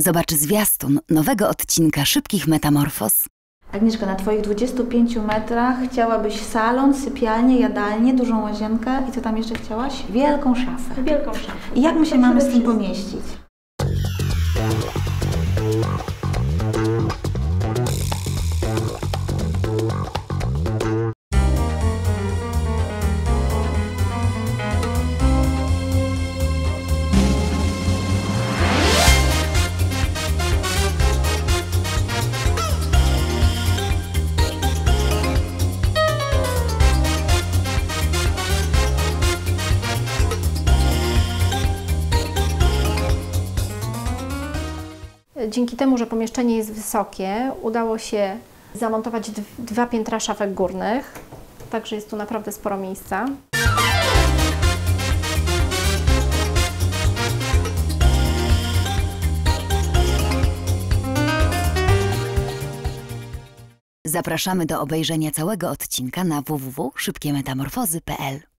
Zobacz zwiastun nowego odcinka Szybkich Metamorfoz. Agnieszka, na Twoich 25 metrach chciałabyś salon, sypialnię, jadalnię, dużą łazienkę i co tam jeszcze chciałaś? Wielką szafę. Wielką szafę. I jak my się To mamy z tym pomieścić? Dzięki temu, że pomieszczenie jest wysokie, udało się zamontować dw- dwa piętra szafek górnych, także jest tu naprawdę sporo miejsca. Zapraszamy do obejrzenia całego odcinka na www.szybkiemetamorfozy.pl.